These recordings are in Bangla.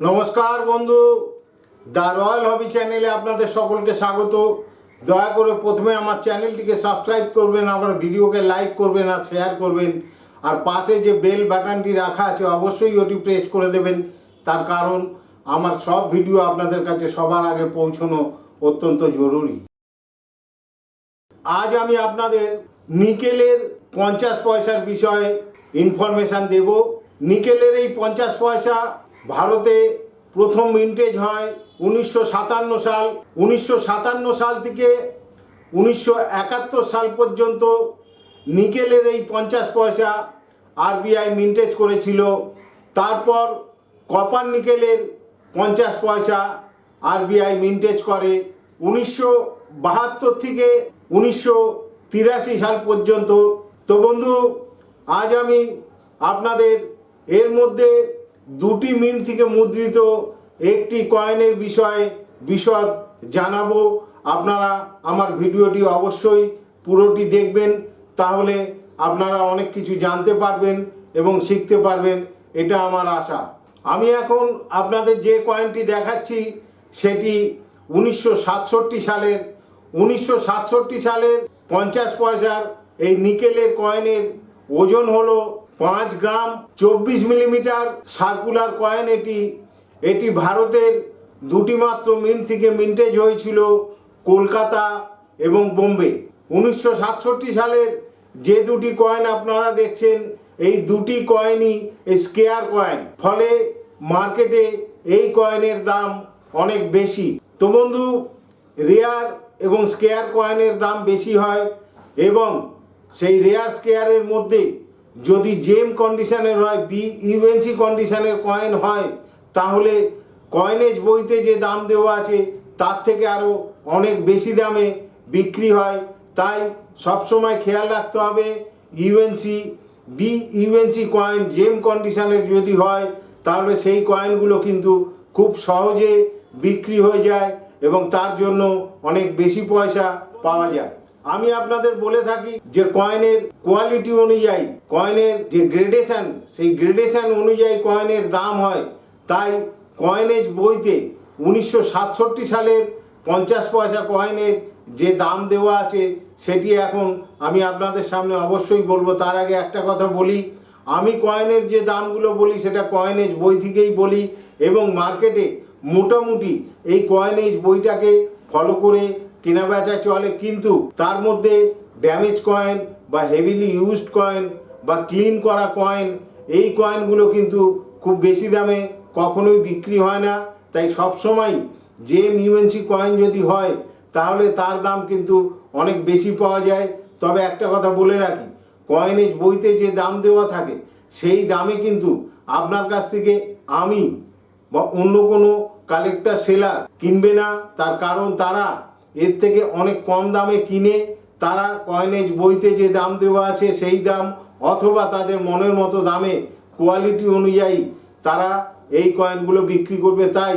নমস্কার বন্ধু, দ্য রয়্যাল হবি চ্যানেলে আপনাদের সকলকে স্বাগত। দয়া করে প্রথমে আমার চ্যানেলটিকে সাবস্ক্রাইব করবেন আমার ভিডিওকে লাইক করবেন আর শেয়ার করবেন। আর পাশে যে বেল বাটনটি রাখা আছে, অবশ্যই ওটি প্রেস করে দেবেন। তার কারণ, আমার সব ভিডিও আপনাদের কাছে সবার আগে পৌঁছানো অত্যন্ত জরুরি। আজ আমি আপনাদের নিকেলের পঞ্চাশ পয়সার বিষয়ে ইনফরমেশান দেব। নিকেলের এই পঞ্চাশ পয়সা ভারতে প্রথম মিন্টেজ হয় উনিশশো সাতান্ন সাল। উনিশশো সাতান্ন সাল থেকে উনিশশো একাত্তর সাল পর্যন্ত নিকেলের এই পঞ্চাশ পয়সা আরবিআই মিন্টেজ করেছিল। তারপর কপার নিকেলের পঞ্চাশ পয়সা আরবিআই মিন্টেজ করে। উনিশশো বাহাত্তর থেকে উনিশশো তিরাশি সাল পর্যন্ত। তো বন্ধু, আজ আমি আপনাদের এর মধ্যে দুটি মিন্ট থেকে মুদ্রিত একটি কয়েনের বিষয়ে বিশদ জানাব। আপনারা আমার ভিডিওটি অবশ্যই পুরোটি দেখবেন, তাহলে আপনারা অনেক কিছু জানতে পারবেন এবং শিখতে পারবেন, এটা আমার আশা। আমি এখন আপনাদের যে কয়েনটি দেখাচ্ছি, সেটি উনিশশো সাতষট্টি সালের, উনিশশো সাতষট্টি সালের পঞ্চাশ পয়সার এই নিকেলের কয়েনের ওজন হলো পাঁচ গ্রাম চব্বিশ মিলিমিটার সার্কুলার কয়েন এটি। এটি ভারতের দুটি মাত্র মিন্ট থেকে মিন্টেজ হয়েছিল কলকাতা এবং বোম্বে। উনিশশো সাতষট্টি সালের যে দুটি কয়েন আপনারা দেখছেন, এই দুটি কয়েনই স্কেয়ার কয়েন। ফলে মার্কেটে এই কয়েনের দাম অনেক বেশি। তো বন্ধু, রেয়ার এবং স্কেয়ার কয়েনের দাম বেশি হয় এবং সেই রেয়ার স্কেয়ারের মধ্যে যদি জেম কন্ডিশনের হয় বি ইউএনসি কন্ডিশনের কয়েন হয়, তাহলে কয়েনেজ বইতে যে দাম দেওয়া আছে, তার থেকে আরও অনেক বেশি দামে বিক্রি হয়। তাই সবসময় খেয়াল রাখতে হবে UNC B UNC coin gem কন্ডিশনের যদি হয়, তাহলে সেই কয়েনগুলো কিন্তু খুব সহজে বিক্রি হয়ে যায় এবং তার জন্য অনেক বেশি পয়সা পাওয়া যায়। আমি আপনাদের বলে থাকি যে কয়েনের কোয়ালিটি অনুযায়ী, কয়েনের যে গ্রেডেশন সেই গ্রেডেশন অনুযায়ী কয়েনের দাম হয়। তাই কয়েনেজ বইতে উনিশশো সাতষট্টি সালের পঞ্চাশ পয়সা কয়েনের যে দাম দেওয়া আছে, সেটি এখন আমি আপনাদের সামনে অবশ্যই বলব। তার আগে একটা কথা বলি, আমি কয়েনের যে দামগুলো বলি, সেটা কয়েনেজ বই থেকেই বলি এবং মার্কেটে মোটামুটি এই কয়েনেজ বইটাকে ফলো করে কেনা বেচা চলে, কিন্তু তার মধ্যে ড্যামেজ কয়েন বা হেভিলি ইউজড কয়েন বা ক্লিন করা কয়েন এই কয়েনগুলো কিন্তু খুব বেশি দামে কখনোই বিক্রি হয় না। তাই সবসময় যে ইউএনসি কয়েন যদি হয়, তাহলে তার দাম কিন্তু অনেক বেশি পাওয়া যায়। তবে একটা কথা বলে রাখি কয়েনেজ বইতে যে দাম দেওয়া থাকে, সেই দামে কিন্তু আপনার কাছ থেকে আমি বা অন্য কোনো কালেক্টর সেলার কিনবে না। তার কারণ তারা এর থেকে অনেক কম দামে কিনে তারা কয়েনেজ বইতে যে দাম দেওয়া আছে সেই দাম অথবা তাদের মনের মতো দামে কোয়ালিটি অনুযায়ী তারা এই কয়েনগুলো বিক্রি করবে তাই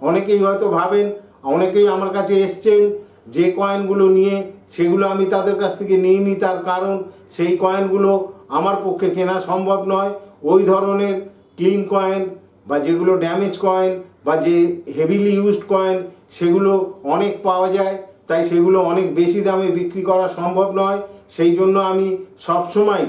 অনেকেই হয়তো ভাবেন, অনেকেই আমার কাছে এসছেন যে কয়েনগুলো নিয়ে সেগুলো আমি তাদের কাছ থেকে নিয়ে নিই তার কারণ সেই কয়েনগুলো আমার পক্ষে কেনা সম্ভব নয়। ওই ধরনের ক্লিন কয়েন বা যেগুলো ড্যামেজ কয়েন বা যে হেভিলি ইউজড কয়েন সেগুলো অনেক পাওয়া যায়। তাই সেগুলো অনেক বেশি দামে বিক্রি করা সম্ভব নয়। সেই জন্য আমি সবসময়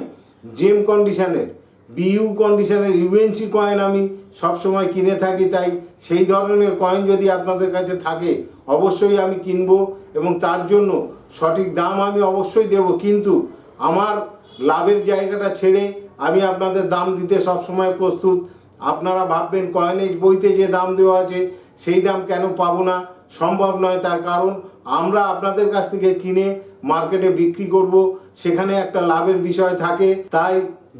জেম কন্ডিশনের বিইউ কন্ডিশনের ইউএনসি কয়েন আমি সবসময় কিনে থাকি। তাই সেই ধরনের কয়েন যদি আপনাদের কাছে থাকে, অবশ্যই আমি কিনবো এবং তার জন্য সঠিক দাম আমি অবশ্যই দেব। কিন্তু আমার লাভের জায়গাটা ছেড়ে আমি আপনাদের দাম দিতে সবসময় প্রস্তুত। আপনারা ভাববেন কয়েনেজ বইতে যে দাম দেওয়া আছে, সেই দাম কেন পাবো না? সম্ভব নয় তার কারণ, আমরা আপনাদের কাছ থেকে কিনে মার্কেটে বিক্রি করব, সেখানে একটা লাভের বিষয় থাকে। তাই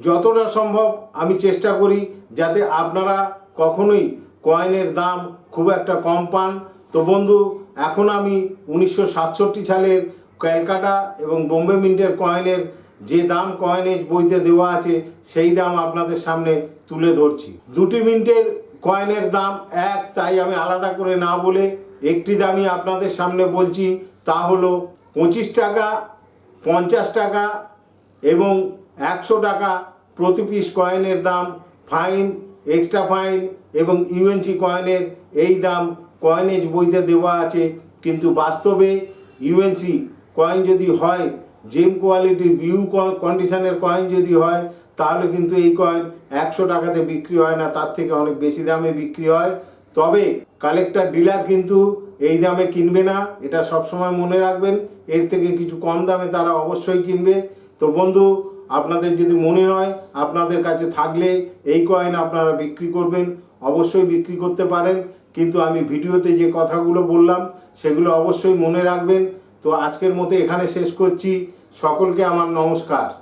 যতটা সম্ভব আমি চেষ্টা করি যাতে আপনারা কখনোই কয়েনের দাম খুব একটা কম পান। তো বন্ধু, এখন আমি উনিশশো সাতষট্টি সালের ক্যালকাটা এবং বোম্বে মিন্টের কয়েনের যে দাম কয়েনেজ বইতে দেওয়া আছে, সেই দাম আপনাদের সামনে তুলে ধরছি। দুটি মিনিটের কয়েনের দাম এক, তাই আমি আলাদা করে না বলে একটি দামই আপনাদের সামনে বলছি, তা হলো পঁচিশ টাকা, পঞ্চাশ টাকা এবং একশো টাকা প্রতি পিস কয়েনের দাম। ফাইন এক্সট্রা ফাইন এবং ইউএনসি কয়েনের এই দাম কয়েনেজ বইতে দেওয়া আছে। কিন্তু বাস্তবে ইউএনসি কয়েন যদি হয় জেম কোয়ালিটির বিউ কন্ডিশনের কয়েন যদি হয় তাহলে কিন্তু এই কয়েন একশো টাকাতে বিক্রি হয় না, তার থেকে অনেক বেশি দামে বিক্রি হয়। তবে কালেক্টর ডিলার কিন্তু এই দামে কিনবে না, এটা সবসময় মনে রাখবেন। এর থেকে কিছু কম দামে তারা অবশ্যই কিনবে। তো বন্ধু, আপনাদের যদি মনে হয়, আপনাদের কাছে থাকলে এই কয়েন আপনারা বিক্রি করবেন, অবশ্যই বিক্রি করতে পারেন। কিন্তু আমি ভিডিওতে যে কথাগুলো বললাম, সেগুলো অবশ্যই মনে রাখবেন। তো আজকের মতো এখানে শেষ করছি। সকলকে আমার নমস্কার।